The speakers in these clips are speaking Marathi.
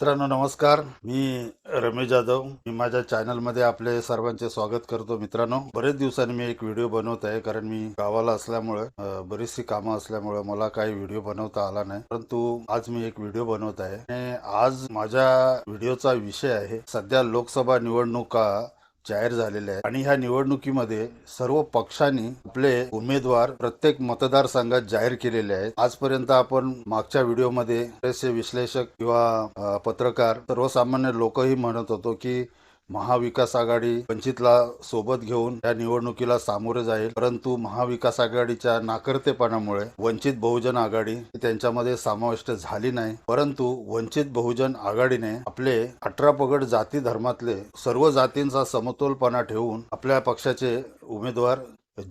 मित्रांनो नमस्कार. मी रमेश जाधव. मी माझ्या चॅनलमध्ये आपले सर्वांचे स्वागत करतो मित्रांनो. बरेच दिवसांनी मी एक व्हिडिओ बनवत आहे कारण मी गावाला असल्यामुळे बरीचशी कामं असल्यामुळे मला काही व्हिडिओ बनवता आला नाही. परंतु आज मी एक व्हिडिओ बनवत आहे. आणि आज माझ्या व्हिडिओचा विषय आहे सध्या लोकसभा निवडणुका जाहीर झालेले आहेत. आणि ह्या निवडणुकीमध्ये सर्व पक्षांनी आपले उमेदवार प्रत्येक मतदारसंघात जाहीर केलेले आहेत. आजपर्यंत आपण मागच्या व्हिडिओमध्ये बरेचसे विश्लेषक किंवा पत्रकार सर्वसामान्य लोकही म्हणत होतो की महाविकास आघाडी वंचितला सोबत घेऊन या निवडणुकीला सामोरे जाईल. परंतु महाविकास आघाडीच्या नाकर्तेपणामुळे वंचित बहुजन आघाडी त्यांच्यामध्ये समाविष्ट झाली नाही. परंतु वंचित बहुजन आघाडीने आपले अठरा पगड जाती धर्मातले सर्व जातींचा समतोलपणा ठेवून आपल्या पक्षाचे उमेदवार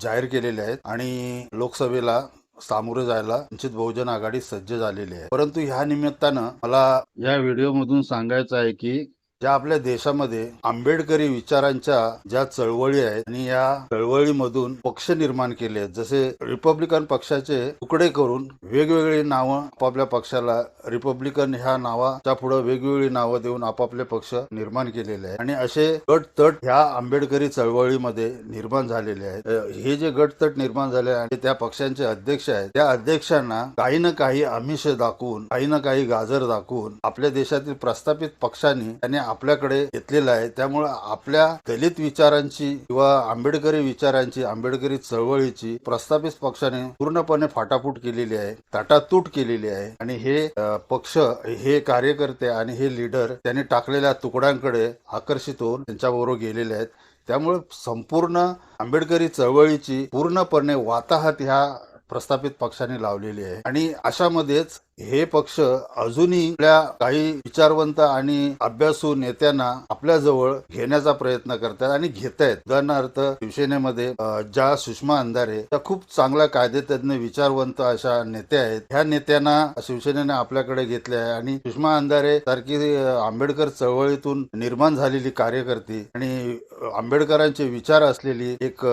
जाहीर केलेले आहेत आणि लोकसभेला सामोरे जायला वंचित बहुजन आघाडी सज्ज झालेली आहे. परंतु ह्या निमित्तानं मला या व्हिडिओमधून सांगायचं आहे की ज्या आपल्या देशामध्ये आंबेडकरी विचारांच्या ज्या चळवळी आहेत आणि या चळवळीमधून पक्ष निर्माण केले आहेत जसे रिपब्लिकन पक्षाचे तुकडे करून वेगवेगळी नावं आपापल्या पक्षाला रिपब्लिकन ह्या नावाच्या पुढे वेगवेगळी नावं देऊन आपापले पक्ष निर्माण केलेले आहेत. आणि असे गट तट ह्या आंबेडकरी चळवळीमध्ये निर्माण झालेले आहेत. हे जे गट तट निर्माण झाले आणि त्या पक्षांचे अध्यक्ष आहेत त्या अध्यक्षांना काही ना काही आमिष दाखवून काही ना काही गाजर दाखवून आपल्या देशातील प्रस्थापित पक्षांनी त्यांनी आपल्याकडे घेतलेलं आहे. त्यामुळे आपल्या दलित विचारांची किंवा आंबेडकरी विचारांची आंबेडकरी चळवळीची प्रस्थापित पक्षाने पूर्णपणे फाटाफूट केलेली आहे ताटातूट केलेली आहे. आणि हे पक्ष हे कार्यकर्ते आणि हे लीडर त्यांनी टाकलेल्या तुकड्यांकडे आकर्षित होऊन त्यांच्याबरोबर गेलेले आहेत. त्यामुळे संपूर्ण आंबेडकरी चळवळीची पूर्णपणे वाताहत ह्या प्रस्थापित पक्षाने लावलेली आहे. आणि अशामध्येच हे पक्ष अजूनही काही विचारवंत आणि अभ्यासू नेत्यांना आपल्या जवळ घेण्याचा प्रयत्न करतात आणि घेत आहेत उदाहरणार्थ शिवसेनेमध्ये ज्या सुषमा अंधारे त्या खूप चांगल्या कायदेतज्ञ विचारवंत अशा नेत्या आहेत. ह्या नेत्यांना शिवसेनेने आपल्याकडे घेतले आहे आणि सुषमा अंधारे सारखी आंबेडकर चळवळीतून निर्माण झालेली कार्यकर्ती आणि आंबेडकरांचे विचार असलेली एक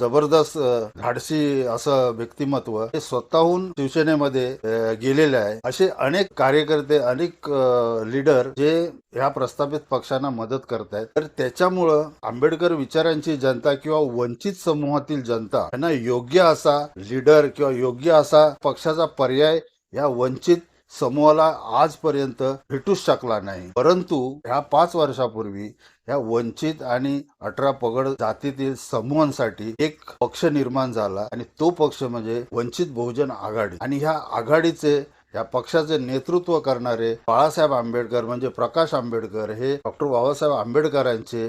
जबरदस्त धाडसी असं व्यक्तिमत्व हे स्वतःहून शिवसेनेमध्ये गेलेले केलेले आहे. असे अनेक कार्यकर्ते अनेक लीडर जे ह्या प्रस्थापित पक्षांना मदत करत आहेत. तर त्याच्यामुळं आंबेडकर विचारांची जनता किंवा वंचित समूहातील जनता यांना योग्य असा लीडर किंवा योग्य असा पक्षाचा पर्याय या वंचित समूहाला आजपर्यंत भेटूच शकला नाही. परंतु ह्या पाच वर्षापूर्वी या वंचित आणि अठरा पगड जातीतील समूहांसाठी एक पक्ष निर्माण झाला आणि तो पक्ष म्हणजे वंचित बहुजन आघाडी. आणि ह्या आघाडीचे या पक्षाचे नेतृत्व करणारे बाळासाहेब आंबेडकर म्हणजे प्रकाश आंबेडकर हे डॉक्टर बाबासाहेब आंबेडकरांचे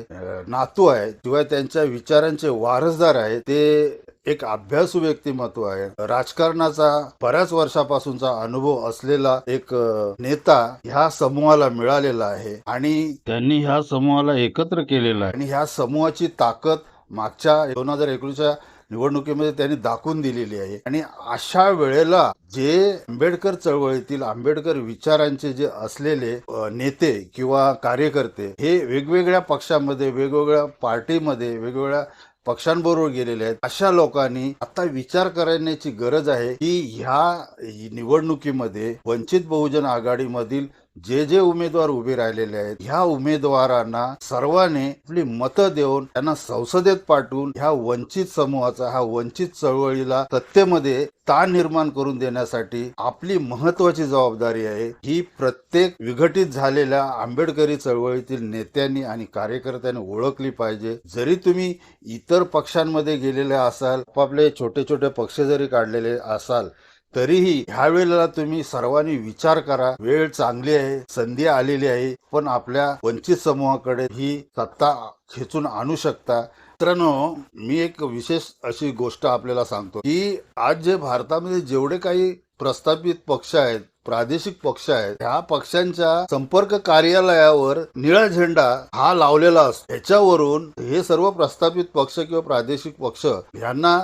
नातू आहेत. शिवाय त्यांच्या विचारांचे वारसदार आहेत. ते एक अभ्यासू व्यक्तिमत्व आहे. राजकारणाचा बऱ्याच वर्षापासूनचा अनुभव असलेला एक नेता ह्या समूहाला मिळालेला आहे. आणि त्यांनी ह्या समूहाला एकत्र केलेला आहे. आणि ह्या समूहाची ताकद मागच्या दोन हजार एकोणीसच्या निवडणुकीमध्ये त्यांनी दाखवून दिलेली आहे. आणि अशा वेळेला जे आंबेडकर चळवळीतील आंबेडकर विचारांचे जे असलेले नेते किंवा कार्यकर्ते हे वेगवेगळ्या पक्षामध्ये वेगवेगळ्या पार्टीमध्ये वेगवेगळ्या पक्षांबरोबर गेलेले आहेत. अशा लोकांनी आता विचार करण्याची गरज आहे की ह्या निवडणुकीमध्ये वंचित बहुजन आघाडीमधील जे जे उमेदवार उभे राहिलेले आहेत ह्या उमेदवारांना सर्वांनी आपली मतं देऊन त्यांना संसदेत पाठवून ह्या वंचित समूहाचा हा वंचित चळवळीला सत्तेमध्ये ताण निर्माण करून देण्यासाठी आपली महत्वाची जबाबदारी आहे. ही प्रत्येक विघटित झालेल्या आंबेडकरी चळवळीतील नेत्यांनी आणि कार्यकर्त्यांनी ओळखली पाहिजे. जरी तुम्ही इतर पक्षांमध्ये गेलेले असाल आपापले छोटे छोटे पक्ष जरी काढलेले असाल तरीही ह्या वेळेला तुम्ही सर्वांनी विचार करा. वेळ चांगली आहे संधी आलेली आहे पण आपल्या वंचित समूहाकडे ही सत्ता खेचून आणू शकता. मित्रांनो मी एक विशेष अशी गोष्ट आपल्याला सांगतो की आज जे भारतामध्ये जेवढे काही प्रस्थापित पक्ष आहेत प्रादेशिक पक्ष आहेत ह्या पक्षांच्या संपर्क कार्यालयावर निळा झेंडा हा लावलेला असतो. ह्याच्यावरून हे सर्व प्रस्थापित पक्ष किंवा प्रादेशिक पक्ष यांना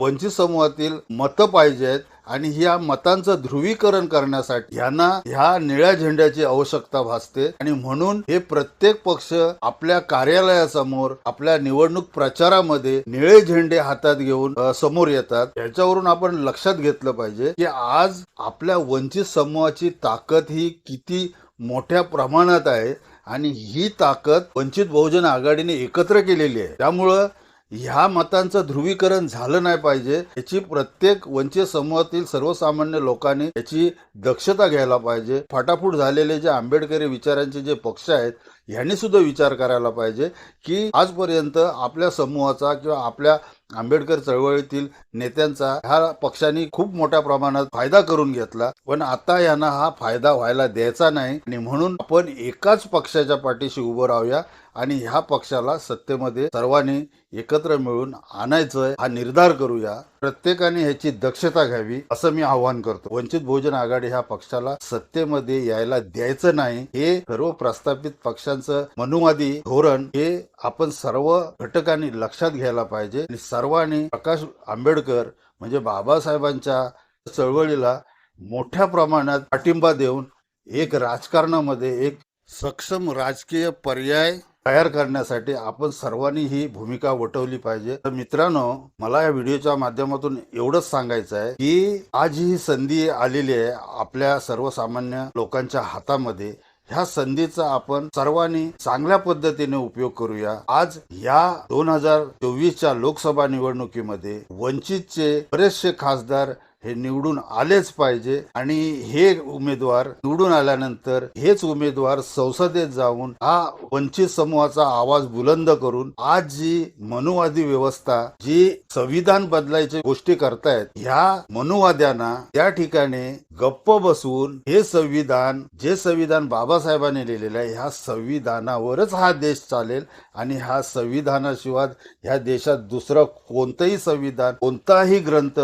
वंचित समूहातील मतं पाहिजेत आणि ह्या मतांचं ध्रुवीकरण करण्यासाठी यांना ह्या निळ्या झेंड्याची आवश्यकता भासते. आणि म्हणून हे प्रत्येक पक्ष आपल्या कार्यालयासमोर आपल्या निवडणूक प्रचारामध्ये निळे झेंडे हातात घेऊन समोर येतात. याच्यावरून आपण लक्षात घेतलं पाहिजे की आज आपल्या वंचित समूहाची ताकद ही किती मोठ्या प्रमाणात आहे आणि ही ताकद वंचित बहुजन आघाडीने एकत्र केलेली आहे. त्यामुळं ह्या मतांचं ध्रुवीकरण झालं नाही पाहिजे. याची प्रत्येक वंचित समूहातील सर्वसामान्य लोकांनी याची दक्षता घ्यायला पाहिजे. फाटाफूट झालेले जे आंबेडकरी विचारांचे जे पक्ष आहेत यांनी सुद्धा विचार करायला पाहिजे की आजपर्यंत आपल्या समूहाचा किंवा आपल्या आंबेडकर चळवळीतील नेत्यांचा ह्या पक्षांनी खूप मोठ्या प्रमाणात फायदा करून घेतला. पण आता यांना हा फायदा व्हायला द्यायचा नाही आणि म्हणून आपण एकाच पक्षाच्या पाठीशी उभं राहूया आणि ह्या पक्षाला सत्तेमध्ये सर्वांनी एकत्र मिळून आणायचं हा निर्धार करूया. प्रत्येकाने ह्याची दक्षता घ्यावी असं मी आवाहन करतो. वंचित बहुजन आघाडी ह्या पक्षाला सत्तेमध्ये यायला द्यायचं नाही. हे सर्व प्रस्थापित पक्षांचं मनुवादी धोरण हे आपण सर्व घटकांनी लक्षात घ्यायला पाहिजे. आणि सर्वांनी प्रकाश आंबेडकर म्हणजे बाबासाहेबांच्या चळवळीला मोठ्या प्रमाणात पाठिंबा देऊन एक राजकारणामध्ये एक सक्षम राजकीय पर्याय तयार करण्यासाठी आपण सर्वांनी ही भूमिका वटवली पाहिजे. तर मित्रांनो मला या व्हिडिओच्या माध्यमातून एवढंच सांगायचं आहे की आज ही संधी आलेली आहे आपल्या सर्वसामान्य लोकांच्या हातामध्ये. ह्या संधीचा आपण सर्वांनी चांगल्या पद्धतीने उपयोग करूया. आज या दोन हजार चोवीसच्या लोकसभा निवडणुकीमध्ये वंचितचे बरेचसे खासदार हे निवडून आलेच पाहिजे. आणि हे उमेदवार निवडून आल्यानंतर हेच उमेदवार संसदेत जाऊन हा वंचित समूहाचा आवाज बुलंद करून आज जी मनुवादी व्यवस्था जी संविधान बदलायची गोष्टी करतायत ह्या मनुवाद्यांना त्या ठिकाणी गप्प बसवून हे संविधान जे संविधान बाबासाहेबांनी लिहिलेलं आहे ह्या संविधानावरच हा देश चालेल आणि ह्या संविधानाशिवाय ह्या देशात दुसरं कोणतंही संविधान कोणताही ग्रंथ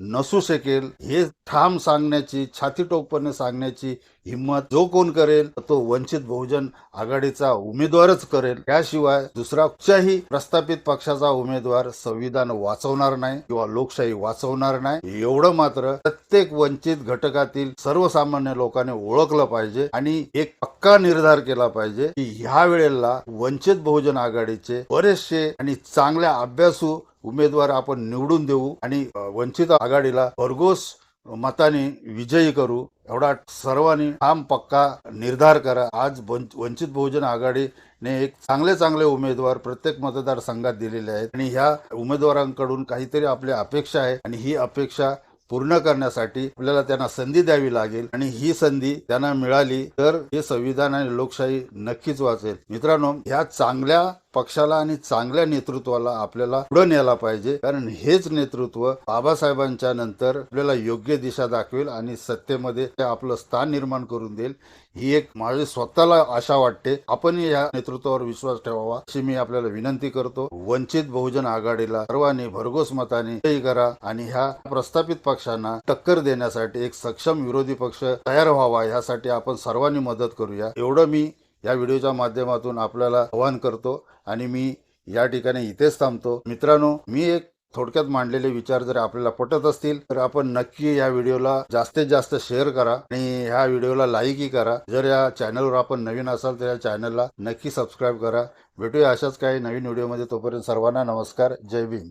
नसू शकेल. हे ठाम सांगण्याची छातीटोकपणे सांगण्याची हिंमत जो कोण करेल तो वंचित बहुजन आघाडीचा उमेदवारच करेल. त्याशिवाय दुसरा कुठच्याही प्रस्थापित पक्षाचा उमेदवार संविधान वाचवणार नाही किंवा लोकशाही वाचवणार नाही. एवढं मात्र प्रत्येक वंचित घटकातील सर्वसामान्य लोकांनी ओळखलं पाहिजे आणि एक पक्का निर्धार केला पाहिजे की ह्या वेळेला वंचित बहुजन आघाडीचे बरेचसे आणि चांगल्या अभ्यासू उमेदवार आपण निवडून देऊ आणि वंचित आघाडीला भरघोस मताने विजयी करू. एवढा सर्वांनी ठाम पक्का निर्धार करा. आज वंच- वंचित बहुजन आघाडीने एक चांगले चांगले उमेदवार प्रत्येक मतदारसंघात दिलेले आहेत. आणि ह्या उमेदवारांकडून काहीतरी आपल्या अपेक्षा आहे. आणि ही अपेक्षा पूर्ण करण्यासाठी आपल्याला त्यांना संधी द्यावी लागेल. आणि ही संधी त्यांना मिळाली तर हे संविधान आणि लोकशाही नक्कीच वाचेल. मित्रांनो ह्या चांगल्या पक्षाला आणि चांगल्या नेतृत्वाला आपल्याला पुढे न्यायला पाहिजे. कारण हेच नेतृत्व बाबासाहेबांच्या नंतर आपल्याला योग्य दिशा दाखवेल आणि सत्तेमध्ये ते आपलं स्थान निर्माण करून देईल. ही एक माझी स्वतःला आशा वाटते. आपण या नेतृत्वावर विश्वास ठेवावा अशी मी आपल्याला विनंती करतो. वंचित बहुजन आघाडीला सर्वांनी भरघोस मताने विजयी करा आणि ह्या प्रस्थापित पक्षांना टक्कर देण्यासाठी एक सक्षम विरोधी पक्ष तयार व्हावा यासाठी आपण सर्वांनी मदत करूया. एवढं मी या व्हिडिओच्या माध्यमातून आपल्याला आवाहन करतो आणि मी या ठिकाणी इथेच थांबतो. मित्रांनो मी एक थोडक्यात मांडलेले विचार जर आपल्याला पटत असतील तर आपण नक्की या व्हिडिओला जास्तीत जास्त शेअर करा आणि ह्या व्हिडिओला लाईकही करा. जर या चॅनलवर आपण नवीन असाल तर या चॅनलला नक्की सबस्क्राईब करा. भेटूया अशाच काही नवीन व्हिडिओमध्ये. तोपर्यंत सर्वांना नमस्कार. जय भीम.